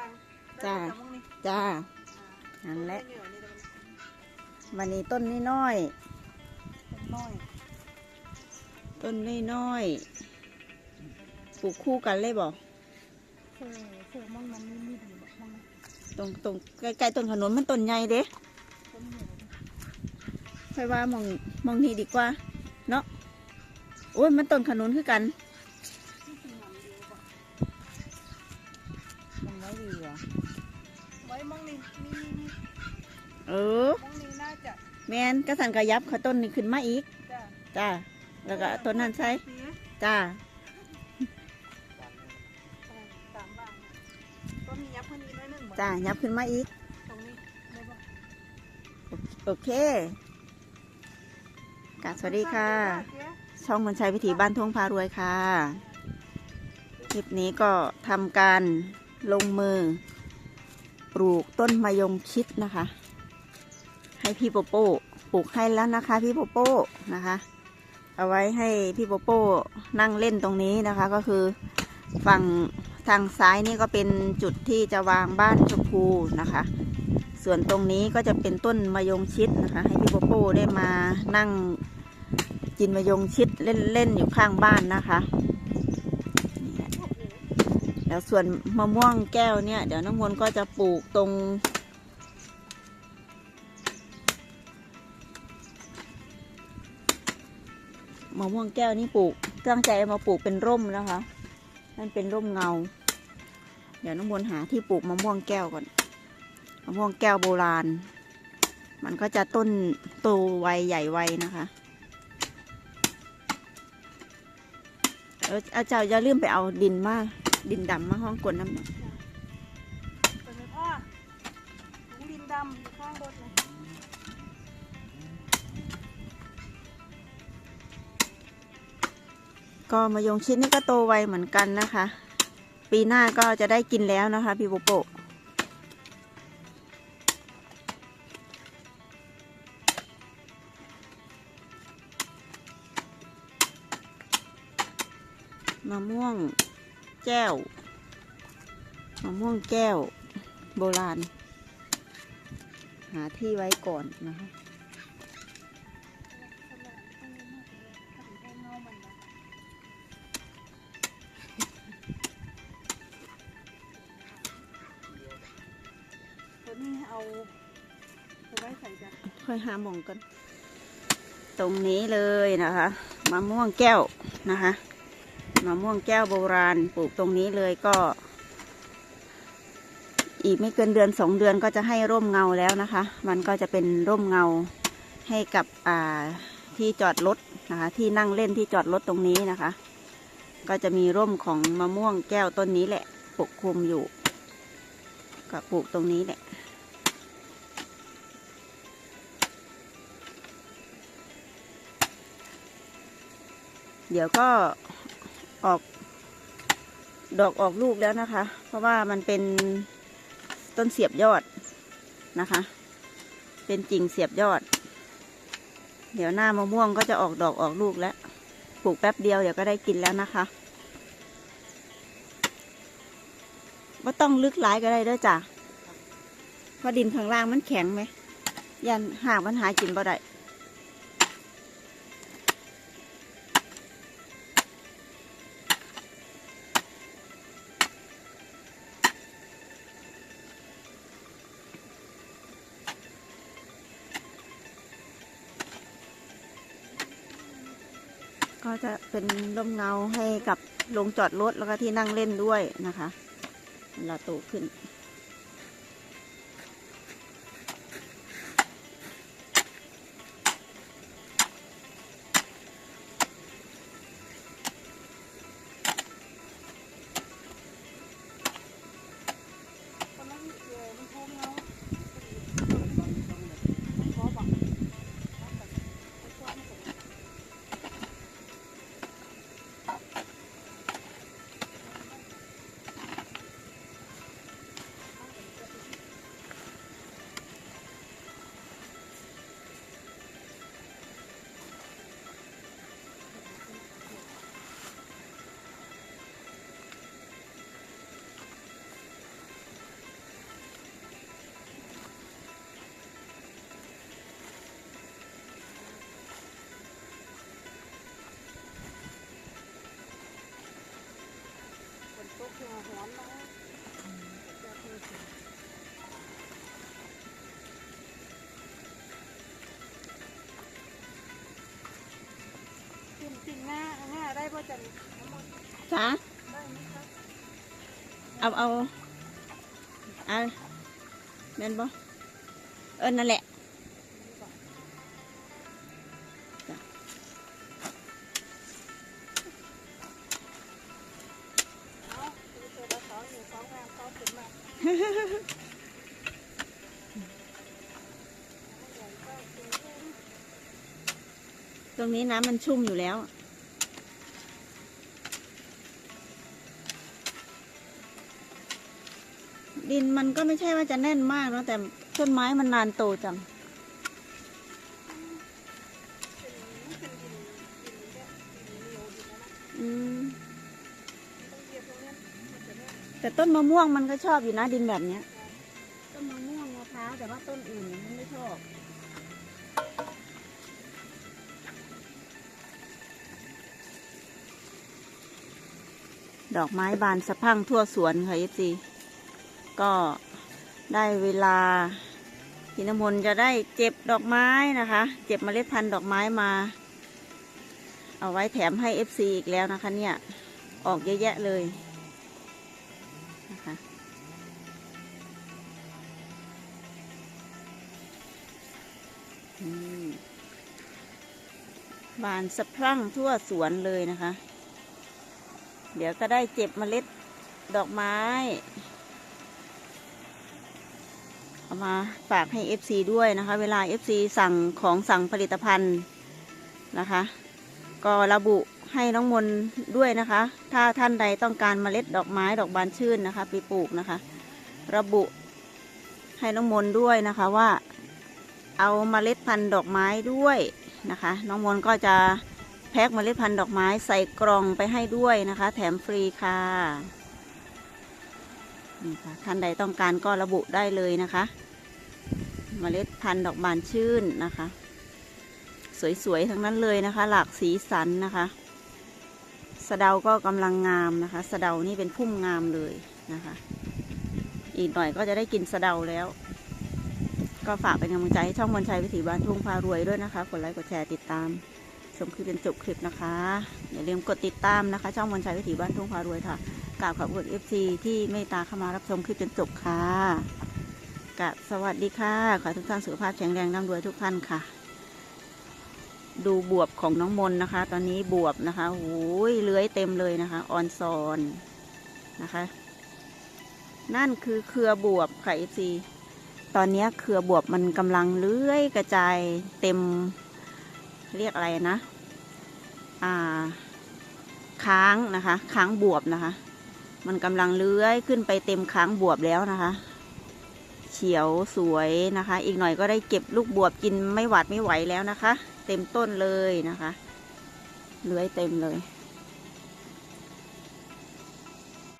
างจ้าได้แต่มองนี่จ้าอ่านั่นแหละเหนียวนี่แต่มันวันนี้ต้นน้อยเป็นน้อยๆต้นน้อยๆปลูกคู่กันเลยบอกเสือเสือมองนั้นนี่มีดีบอกมองนั้นตรงตรงใกล้ๆต้นขนุนมันต้นใหญ่เด้ต้นเหนียวค่อยว่ามองมองนี่ดีกว่า เนาะโอ้ยมันต้นขนุนคือกัน มองนี่นี่นี่นี่เออ มองนี่น่าจะแมนกระสันกระยับเขาต้นนี้ขึ้นมาอีก จ้าจ้า แล้วก็ต้นนั้นใส่เสียจ้า สามบาทก็มียับคนนี้น้อยหนึ่งหมดจ้า ยับขึ้นมาอีก ตรงนี้ได้ปะโอเคกราบสวัสดีค่ะเจ๊ช่องมนชัยวิถีบ้านทุ่งพารวยค่ะ คลิปนี้ก็ทำการลงมือ ปลูกต้นมะยงชิดนะคะ ให้พี่โปโป้ปลูกให้แล้วนะคะ พี่โปโป้นะคะ เอาไว้ให้พี่โปโป้นั่งเล่นตรงนี้นะคะ ก็คือฝั่งทางซ้ายนี่ก็เป็นจุดที่จะวางบ้านชมพูนะคะ ส่วนตรงนี้ก็จะเป็นต้นมะยงชิดนะคะ ให้พี่โปโป้ได้มานั่งกินมะยงชิดเล่นๆอยู่ข้างบ้านนะคะนี่แหละ แล้วส่วนมะม่วงแก้วเนี่ย เดี๋ยวน้องมนก็จะปลูกตรงมะม่วงแก้วนี่ปลูกตั้งใจมาปลูกเป็นร่มนะคะมันเป็นร่มเงา เดี๋ยวน้องมนหาที่ปลูกมะม่วงแก้วก่อนมะม่วงแก้วโบราณ มันก็จะต้นโตไวใหญ่ไวนะคะเออเอาจ้าอย่าลืมไปเอาดินมา ดินดำมาห้องกวนน้ำหน่ยเป็นไงพ่อถุงดินดำอยู่ข้างรถเลยก็มายงชิดนี่ก็โตไวเหมือนกันนะคะ ปีหน้าก็จะได้กินแล้วนะคะ พี่โปโปะมะม่วง แก้ว มะม่วงแก้ว โบราณ หาที่ไว้ก่อนนะคะค่อยหาหมองกัน ตรงนี้เลยนะคะ มะม่วงแก้วนะคะ มะม่วงแก้วโบราณปลูกตรงนี้เลยก็ อีกไม่เกินเดือนสองเดือนก็จะให้ร่มเงาแล้วนะคะ มันก็จะเป็นร่มเงาให้กับอ่าที่จอดรถนะคะ ที่นั่งเล่นที่จอดรถตรงนี้นะคะ ก็จะมีร่มของมะม่วงแก้วต้นนี้แหละ ปกคลุมอยู่ ก็ปลูกตรงนี้แหละเดี๋ยวก็ ออกดอกออกลูกแล้วนะคะ เพราะว่ามันเป็นต้นเสียบยอดนะคะ เป็นกิ่งเสียบยอด เดี๋ยวหน้ามะม่วงก็จะออกดอกออกลูกแล้ว ปลูกแป๊บเดียวเดี๋ยวก็ได้กินแล้วนะคะว่าต้องลึกหลายก็ได้ด้อจ้ะเพราะดินข้างล่างมันแข็งไหม ยันหากมันหากินบ่ได้ ก็จะเป็นร่มเงาให้กับลงจอดรถแล้วก็ที่นั่งเล่นด้วยนะคะเวลาโตขึ้นคน กินกินง่าง่าได้พ่อจันจ้าเอาเอาเอาแม่นบ่เออนั่นแหละ ตรงนี้น้ำมันชุ่มอยู่แล้ว ดินมันก็ไม่ใช่ว่าจะแน่นมากเนาะแต่ต้นไม้มันนานโตจัง แน่นแต่ต้นมะม่วงมันก็ชอบอยู่นะดินแบบเนี้ย ต้นมะม่วงมะพร้าวแต่ว่าต้นอื่นเนี่ยมันไม่ชอบดอกไม้บานสะพรั่งทั่วสวนค่ะยจีก็ได้เวลาพี่นำมนต์จะได้เจ็บดอกไม้นะคะ เจ็บเมล็ดพันธุ์ดอกไม้มา เอาไว้แถมให้ FC อีกแล้วนะคะเนี่ย ออกเยอะแยะเลย บานสะพรั่งทั่วสวนเลยนะคะ เดี๋ยวก็ได้เจ็บเมล็ดดอกไม้ เอามาฝากให้ FC ด้วยนะคะ เวลา FC สั่งของสั่งผลิตภัณฑ์นะคะ ก็ระบุให้น้องมนด้วยนะคะ ถ้าท่านใดต้องการเมล็ดดอกไม้ดอกบานชื่นนะคะไปปลูกนะคะ ระบุให้น้องมนด้วยนะคะว่า เอาเมล็ดพันธุ์ดอกไม้ด้วยนะคะ น้องมนก็จะแพ็คเมล็ดพันธุ์ดอกไม้ใส่กล่องไปให้ด้วยนะคะ แถมฟรีค่ะนี่ค่ะท่านใดต้องการก็ระบุได้เลยนะคะเมล็ดพันธุ์ดอกบานชื่นนะคะ สวยๆทั้งนั้นเลยนะคะ หลากสีสันนะคะสะเดาก็กำลังงามนะคะสะเดานี่เป็นพุ่มงามเลยนะคะ อีกหน่อยก็จะได้กินสะเดาแล้ว ก็ฝากเป็นกำลังใจให้ช่องมนชัยวิถีบ้านทุ่งพารวยด้วยนะคะ กดไลค์กดแชร์ติดตาม ชมคลิปจนจบคลิปนะคะ อย่าลืมกดติดตามนะคะ ช่องมนชัยวิถีบ้านทุ่งพารวยค่ะกราบขอบคุณเอฟซีที่เมตตาเข้ามารับชมคลิปจนจบค่ะกะสวัสดีค่ะ ขอทุกท่านสุขภาพแข็งแรงร่ำรวยทุกท่านค่ะ ดูบวบของน้องมนนะคะ ตอนนี้บวบนะคะโอ้ยเลื้อยเต็มเลยนะคะออนซอนนะคะ นั่นคือเครือบวบค่ะเอฟซี ตอนนี้เครือบวบมันกำลังเลื้อยกระจายเต็มเรียกอะไรนะ อ่า ค้างนะคะ ค้างบวบนะคะ มันกำลังเลื้อยขึ้นไปเต็มค้างบวบแล้วนะคะเฉียวสวยนะคะ อีกหน่อยก็ได้เก็บลูกบวบกินไม่หวาดไม่ไหวแล้วนะคะ เต็มต้นเลยนะคะ เลื้อยเต็มเลย